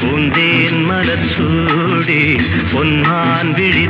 பூந்தேன் மலச்சூடி பொன்மான் விழி